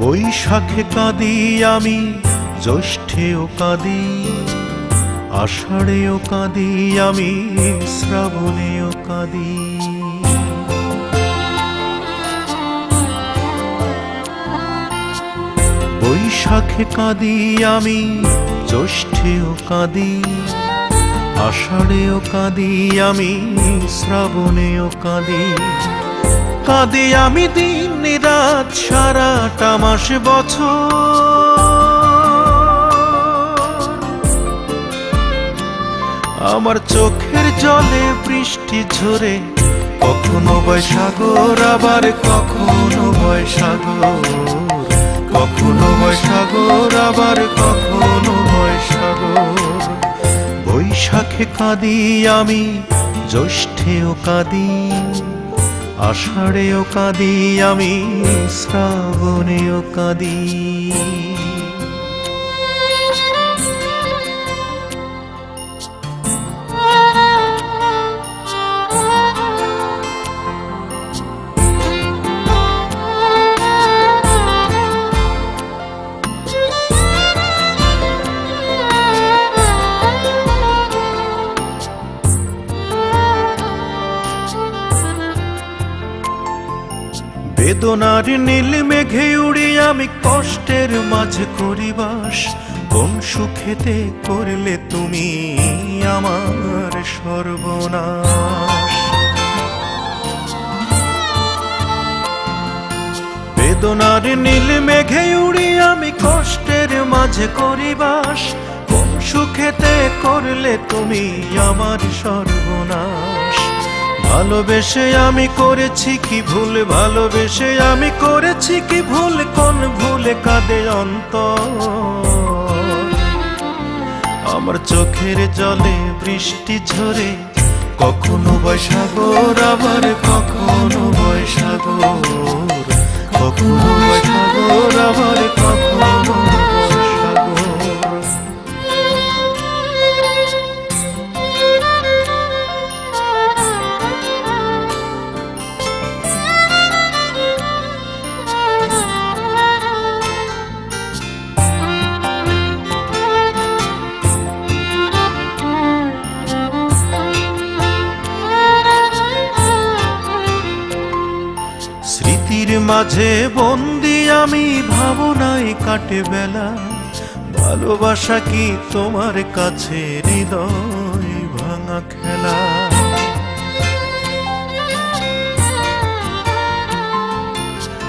বৈশাখে কাঁদি আমি জ্যৈষ্ঠেও কাঁদি। আষাঢ়েও কাঁদি, আমি শ্রাবণেও কাঁদি। বৈশাখে কাঁদি, আমি জ্যৈষ্ঠেও কাঁদি। আষাঢ়েও কাঁদি, আমি শ্রাবণেও কাঁদি। কাঁদি আমি দিন, রাত, সারাটা মাস, বছর। আমার চোখের জলে বৃষ্টি ঝরে, কখনো বৈশাগর আবার কখনো বৈশাগর কখনো বৈশাগর আবার কখনো বৈশাগর বৈশাখে কাঁদি আমি, জ্যৈষ্ঠেও কাঁদি, আষাঢ়েও কাঁদি আমি, শ্রাবণেও কাঁদি। বেদনার নীল মেঘে উড়ি আমি কষ্টের মাঝে করিবাস কোন সুখেতে করলে তুমি আমার সর্বনাশ? বেদনার নীল মেঘে উড়ি আমি কষ্টের মাঝে করিবাস কোন সুখেতে করলে তুমি আমার সর্বনাশ? ভালোবেসে আমি করেছি কি ভুল? ভালোবেসে আমি করেছি কি ভুল? কোন ভুলে কাঁদে অন্ত আমার চোখের জলে বৃষ্টি ঝরে কখনো বৈশাগর আবার কখনো বৈশাগর কখনো বৈশাগর আবার স্মৃতির মাঝে বন্দি আমি ভাবনায় কাটে বেলা। ভালোবাসা কি তোমার কাছে হৃদয় ভাঙা খেলা?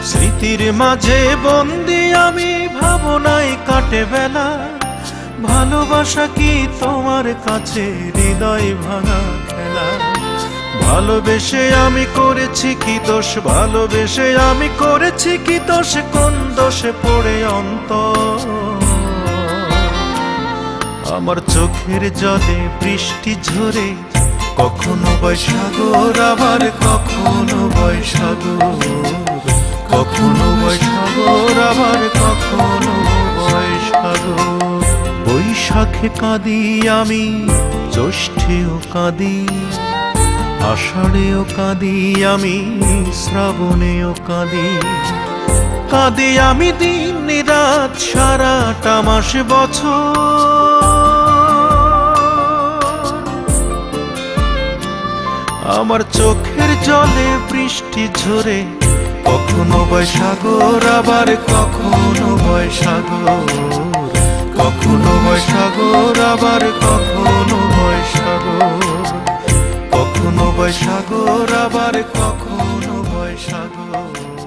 স্মৃতির মাঝে বন্দি আমি ভাবনায় কাটে বেলা। ভালোবাসা কি তোমার কাছে হৃদয় ভাঙা ভালোবেসে আমি করেছি কি দোষ? ভালোবেসে আমি করেছি কি দোষ? কোন দোষে পড়ে অন্ত আমার চোখের জলে বৃষ্টি ঝরে, কখনো বৈশাগর আবার কখনো বৈশাগর কখনো বৈশাগর আবার কখনো বৈশাগর বৈশাখে কাঁদি আমি, জ্যৈষ্ঠেও কাঁদি। আষাঢ়েও কাঁদি আমি, শ্রাবণেও কাঁদি। কাঁদি আমি দিন রাত সারাটা মাস বছর। আমার চোখের জলে বৃষ্টি ঝরে, কখনো বৈশাগর আবার কখনো বৈশাগর কখনো বৈশাগর আবার কখনো বৈশাগর বৈশাগর আবার কখনো বৈশাগর